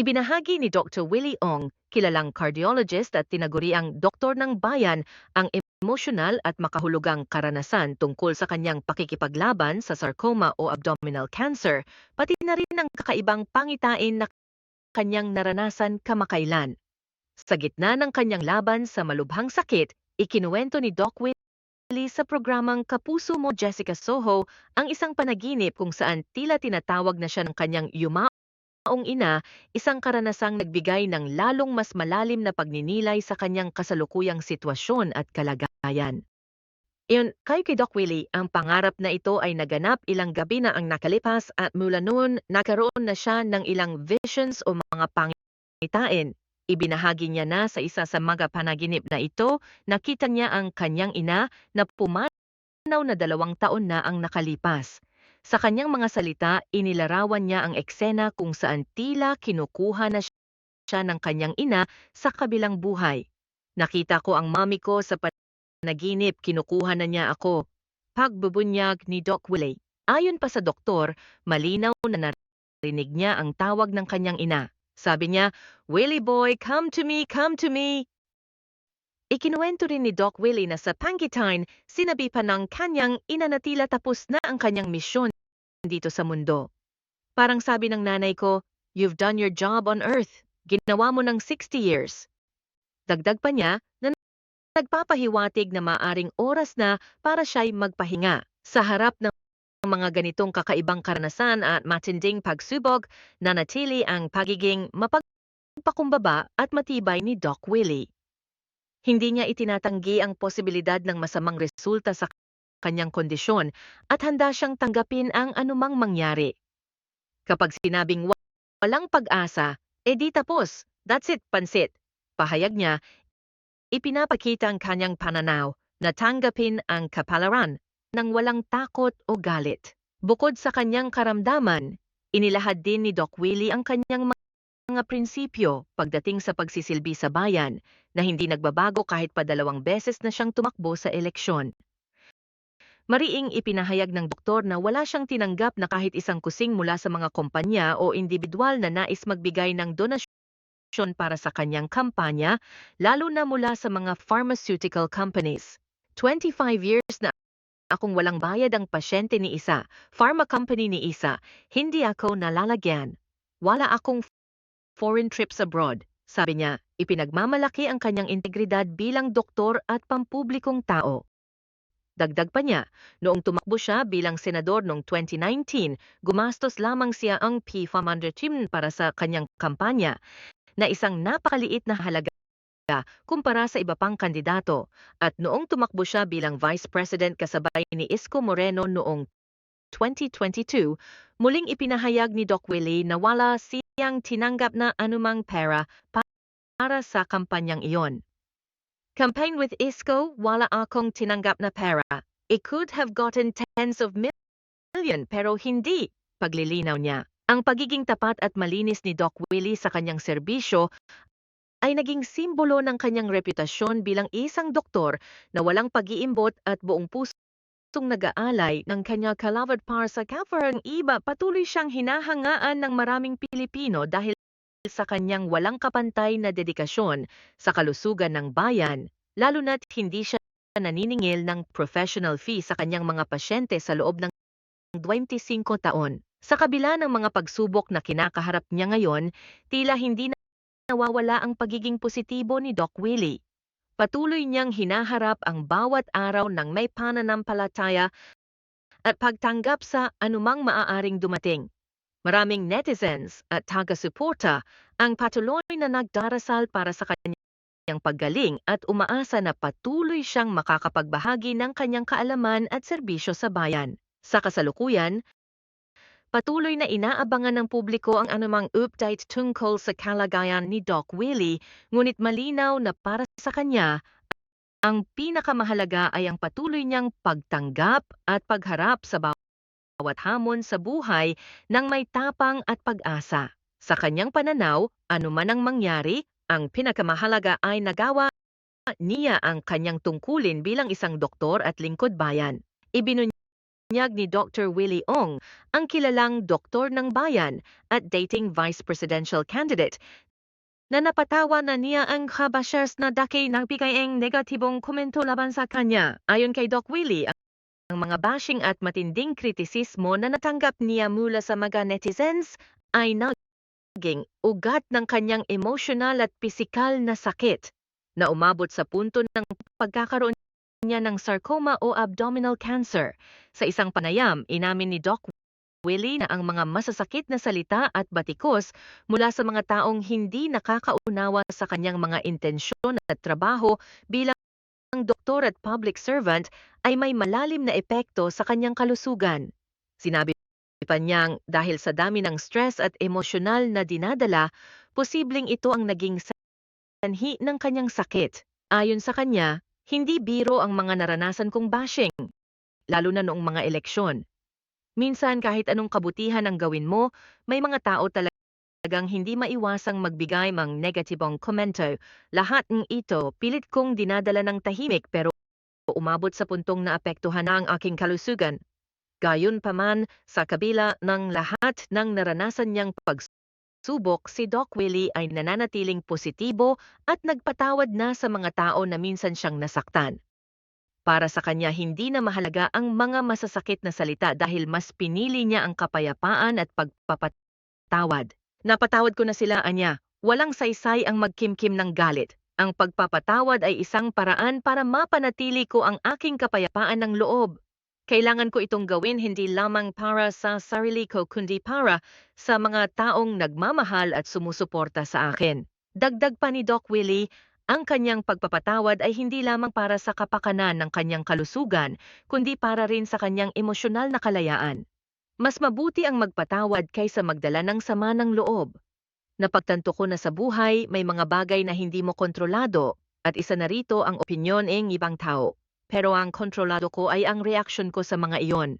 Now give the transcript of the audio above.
Ibinahagi ni Dr. Willie Ong, kilalang cardiologist at tinaguriang doktor ng bayan, ang emosyonal at makahulugang karanasan tungkol sa kanyang pakikipaglaban sa sarcoma o abdominal cancer, pati na rin ang kakaibang pangitain na kanyang naranasan kamakailan. Sa gitna ng kanyang laban sa malubhang sakit, ikinuwento ni Doc Willie sa programang Kapuso Mo Jessica Soho ang isang panaginip kung saan tila tinatawag na siya ng kanyang yumaong ina, isang karanasang nagbigay ng lalong mas malalim na pagninilay sa kanyang kasalukuyang sitwasyon at kalagayan. Iyon, kay kay Doc Willie, ang pangarap na ito ay naganap ilang gabi na ang nakalipas at mula noon nakaroon na siya ng ilang visions o mga pangitain. Ibinahagi niya na sa isa sa mga panaginip na ito, nakita niya ang kanyang ina na pumanaw na dalawang taon na ang nakalipas. Sa kanyang mga salita, inilarawan niya ang eksena kung saan tila kinukuha na siya ng kanyang ina sa kabilang buhay. Nakita ko ang mami ko sa panaginip, kinukuha na niya ako. Pagbubunyag ni Doc Willie. Ayon pa sa doktor, malinaw na narinig niya ang tawag ng kanyang ina. Sabi niya, Willie boy, come to me, come to me. Ikinuwento rin ni Doc Willie na sa Pangitain, sinabi pa ng kanyang ina na tila tapos na ang kanyang misyon dito sa mundo. Parang sabi ng nanay ko, you've done your job on earth. Ginawa mo ng 60 years. Dagdag pa niya na nagpapahiwatig na maaring oras na para siya'y magpahinga sa harap ng mga ganitong kakaibang karanasan at matinding pagsubok na natili ang pagiging mapagpakumbaba at matibay ni Doc Willie. Hindi niya itinatanggi ang posibilidad ng masamang resulta sa kanyang kondisyon at handa siyang tanggapin ang anumang mangyari. Kapag sinabing walang pag-asa, edi tapos, that's it, pansit. Pahayag niya, ipinapakita ang kanyang pananaw na tanggapin ang kapalaran nang walang takot o galit. Bukod sa kanyang karamdaman, inilahad din ni Doc Willie ang kanyang mga prinsipyo pagdating sa pagsisilbi sa bayan na hindi nagbabago kahit pa dalawang beses na siyang tumakbo sa eleksyon. Mariing ipinahayag ng doktor na wala siyang tinanggap na kahit isang kusing mula sa mga kumpanya o individual na nais magbigay ng donasyon para sa kanyang kampanya, lalo na mula sa mga pharmaceutical companies. 25 years na akong walang bayad ang pasyente ni isa, pharma company ni isa, hindi ako nalalagyan. Wala akong foreign trips abroad. Sabi niya, ipinagmamalaki ang kanyang integridad bilang doktor at pampublikong tao. Dagdag pa niya, noong tumakbo siya bilang senador noong 2019, gumastos lamang siya ang P500 para sa kanyang kampanya na isang napakaliit na halaga kumpara sa iba pang kandidato at noong tumakbo siya bilang Vice President kasabay ni Isko Moreno noong 2022, muling ipinahayag ni Doc Willie na wala siyang tinanggap na anumang pera para sa kampanyang iyon. Campaign with Isko, wala akong tinanggap na pera. It could have gotten tens of million pero hindi, paglilinaw niya. Ang pagiging tapat at malinis ni Doc Willie sa kanyang serbisyo ay naging simbolo ng kanyang reputasyon bilang isang doktor na walang pag-iimbot at buong pusong nag-aalay ng kanyang kalavad para sa ang iba patuloy siyang hinahangaan ng maraming Pilipino dahil sa kanyang walang kapantay na dedikasyon sa kalusugan ng bayan, lalo na't hindi siya naniningil ng professional fee sa kanyang mga pasyente sa loob ng 25 taon. Sa kabila ng mga pagsubok na kinakaharap niya ngayon, tila hindi na nawawala ang pagiging positibo ni Doc Willie. Patuloy niyang hinaharap ang bawat araw ng may pananampalataya at pagtanggap sa anumang maaaring dumating. Maraming netizens at taga-suporta ang patuloy na nagdarasal para sa kanyang paggaling at umaasa na patuloy siyang makakapagbahagi ng kanyang kaalaman at serbisyo sa bayan. Sa kasalukuyan, Patuloy na inaabangan ng publiko ang anumang update tungkol sa kalagayan ni Doc Willie, ngunit malinaw na para sa kanya, ang pinakamahalaga ay ang patuloy niyang pagtanggap at pagharap sa bawat hamon sa buhay ng may tapang at pag-asa. Sa kanyang pananaw, anuman ang mangyari, ang pinakamahalaga ay nagawa niya ang kanyang tungkulin bilang isang doktor at lingkod bayan. Ibinunyag Ipinahayag ni Dr. Willie Ong, ang kilalang doktor ng bayan at dating vice presidential candidate, na napatawa na niya ang kabashers na daki nagbigay ang negatibong komento laban sa kanya. Ayon kay Doc Willie, ang mga bashing at matinding kritisismo na natanggap niya mula sa mga netizens ay naging ugat ng kanyang emosyonal at pisikal na sakit na umabot sa punto ng pagkakaroon niya ng sarcoma o abdominal cancer. Sa isang panayam, inamin ni Doc Willie na ang mga masasakit na salita at batikos mula sa mga taong hindi nakakaunawa sa kanyang mga intensyon at trabaho bilang doktor at public servant ay may malalim na epekto sa kanyang kalusugan. Sinabi pa niyang dahil sa dami ng stress at emosyonal na dinadala, posibleng ito ang naging sanhi ng kanyang sakit. Ayon sa kanya, hindi biro ang mga naranasan kong bashing, lalo na noong mga eleksyon. Minsan kahit anong kabutihan ang gawin mo, may mga tao talagang hindi maiwasang magbigay mang negatibong komento. Lahat ng ito pilit kong dinadala ng tahimik pero umabot sa puntong naapektuhan na ang aking kalusugan. Gayon pa man, sa kabila ng lahat ng naranasan niyang pagsubok, si Doc Willie ay nananatiling positibo at nagpatawad na sa mga tao na minsan siyang nasaktan. Para sa kanya hindi na mahalaga ang mga masasakit na salita dahil mas pinili niya ang kapayapaan at pagpapatawad. Napatawad ko na sila, Anya. Walang saysay ang magkimkim ng galit. Ang pagpapatawad ay isang paraan para mapanatili ko ang aking kapayapaan ng loob. Kailangan ko itong gawin hindi lamang para sa sarili ko kundi para sa mga taong nagmamahal at sumusuporta sa akin. Dagdag pa ni Doc Willie, ang kanyang pagpapatawad ay hindi lamang para sa kapakanan ng kanyang kalusugan, kundi para rin sa kanyang emosyonal na kalayaan. Mas mabuti ang magpatawad kaysa magdala ng sama ng loob. Napagtanto ko na sa buhay may mga bagay na hindi mo kontrolado at isa na rito ang opinyon ng ibang tao. Pero ang kontrolado ko ay ang reaksyon ko sa mga iyon.